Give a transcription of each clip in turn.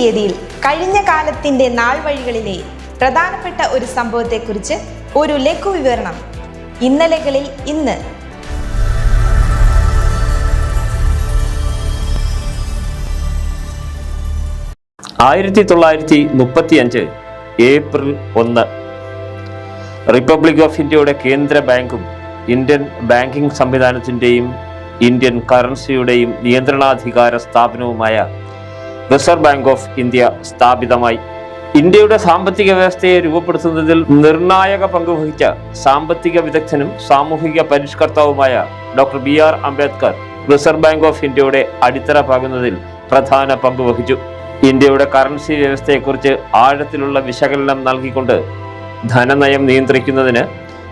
തീയതിയിൽ കഴിഞ്ഞ കാലത്തിന്റെ നാൾ വഴികളിലെ പ്രധാനപ്പെട്ട ഒരു സംഭവത്തെക്കുറിച്ച് ഒരു ലഘു വിവരണം ഇന്നലകളിൽ ഇന്ന്. ആയിരത്തി തൊള്ളായിരത്തി മുപ്പത്തി അഞ്ച് ഏപ്രിൽ ഒന്ന്. റിപ്പബ്ലിക് ഓഫ് ഇന്ത്യയുടെ കേന്ദ്ര ബാങ്കും ഇന്ത്യൻ ബാങ്കിംഗ് സംവിധാനത്തിന്റെയും ഇന്ത്യൻ കറൻസിയുടെയും നിയന്ത്രണാധികാര സ്ഥാപനവുമായ റിസർവ് ബാങ്ക് ഓഫ് ഇന്ത്യ സ്ഥാപിതമായി. ഇന്ത്യയുടെ സാമ്പത്തിക വ്യവസ്ഥയെ രൂപപ്പെടുത്തുന്നതിൽ നിർണായക പങ്കുവഹിച്ച സാമ്പത്തിക വിദഗ്ധനും സാമൂഹിക പരിഷ്കർത്താവുമായ doctor B R Ambedkar reserve bank of ഇന്ത്യയുടെ അടിത്തറ പാകുന്നതിൽ പ്രധാന പങ്ക് വഹിച്ചു. ഇന്ത്യയുടെ കറൻസി വ്യവസ്ഥയെക്കുറിച്ച് ആഴത്തിലുള്ള വിശകലനം നൽകിക്കൊണ്ട് ധനനയം നിയന്ത്രിക്കുന്നതിന്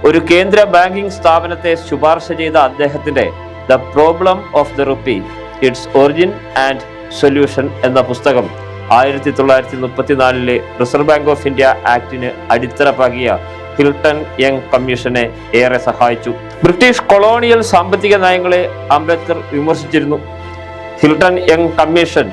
ഒരു കേന്ദ്ര ബാങ്കിംഗ് സ്ഥാപനത്തെ ശുപാർശ ചെയ്ത അദ്ദേഹത്തിന്റെ the problem of the rupee its origin and solution എന്ന പുസ്തകം ആയിരത്തി തൊള്ളായിരത്തി മുപ്പത്തിനാലിലെ റിസർവ് ബാങ്ക് ഓഫ് ഇന്ത്യ ആക്ടിന് അടിത്തറ പാകിയ ഹിൽട്ടൺ യങ് കമ്മീഷനെ ഏറെ സഹായിച്ചു. ബ്രിട്ടീഷ് കൊളോണിയൽ സാമ്പത്തിക നയങ്ങളെ അംബേദ്കർ വിമർശിച്ചിരുന്നു. ഹിൽട്ടൺ യങ് കമ്മീഷൻ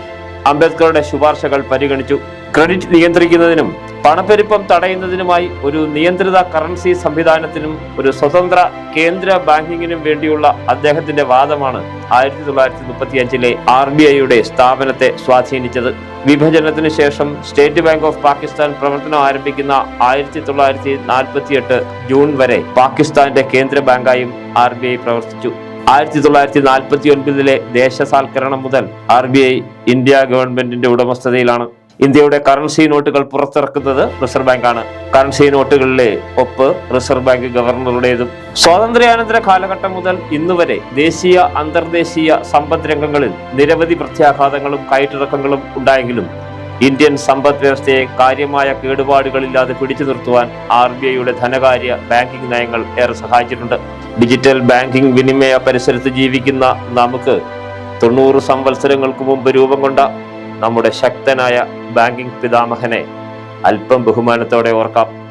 അംബേദ്കറുടെ ശുപാർശകൾ പരിഗണിച്ചു. ക്രെഡിറ്റ് നിയന്ത്രിക്കുന്നതിനും പണപ്പെരുപ്പം തടയുന്നതിനുമായി ഒരു നിയന്ത്രിത കറൻസി സംവിധാനത്തിനും ഒരു സ്വതന്ത്ര കേന്ദ്ര ബാങ്കിങ്ങിനും വേണ്ടിയുള്ള അദ്ദേഹത്തിന്റെ വാദമാണ് ആയിരത്തി തൊള്ളായിരത്തി മുപ്പത്തി അഞ്ചിലെ ആർ ബി ഐയുടെ സ്ഥാപനത്തെ സ്വാധീനിച്ചത്. വിഭജനത്തിന് ശേഷം സ്റ്റേറ്റ് ബാങ്ക് ഓഫ് പാകിസ്ഥാൻ പ്രവർത്തനം ആരംഭിക്കുന്ന ആയിരത്തി തൊള്ളായിരത്തി നാൽപ്പത്തി എട്ട് ജൂൺ വരെ പാകിസ്ഥാന്റെ കേന്ദ്ര ബാങ്കായും ആർ ബി ഐ പ്രവർത്തിച്ചു. ആയിരത്തി തൊള്ളായിരത്തി നാൽപ്പത്തി ഒൻപതിലെ ദേശസാൽക്കരണം മുതൽ ആർ ബി ഐ ഇന്ത്യ ഗവൺമെന്റിന്റെ ഉടമസ്ഥതയിലാണ്. ഇന്ത്യയുടെ കറൻസി നോട്ടുകൾ പുറത്തിറക്കുന്നത് റിസർവ് ബാങ്കാണ്. കറൻസി നോട്ടുകളിലെ ഒപ്പ് റിസർവ് ബാങ്ക് ഗവർണറുടേതും. സ്വാതന്ത്ര്യാനന്തര കാലഘട്ടം മുതൽ ഇന്നുവരെ ദേശീയ അന്തർദേശീയ സമ്പദ് രംഗങ്ങളിൽ നിരവധി പ്രത്യാഘാതങ്ങളും കയറ്റിറക്കങ്ങളും ഉണ്ടായെങ്കിലും ഇന്ത്യൻ സമ്പദ് വ്യവസ്ഥയെ കാര്യമായ കേടുപാടുകളില്ലാതെ പിടിച്ചു നിർത്തുവാൻ ആർ ബി ഐയുടെ ധനകാര്യ ബാങ്കിംഗ് നയങ്ങൾ ഏറെ സഹായിച്ചിട്ടുണ്ട്. ഡിജിറ്റൽ ബാങ്കിംഗ് വിനിമയ പരിസരത്ത് ജീവിക്കുന്ന നമുക്ക് തൊണ്ണൂറ് സംവത്സരങ്ങൾക്ക് മുമ്പ് രൂപം കൊണ്ട നമ്മുടെ ശക്തനായ ബാങ്കിംഗ് പിതാമഹനെ അല്പം ബഹുമാനത്തോടെ ഓർക്കാം.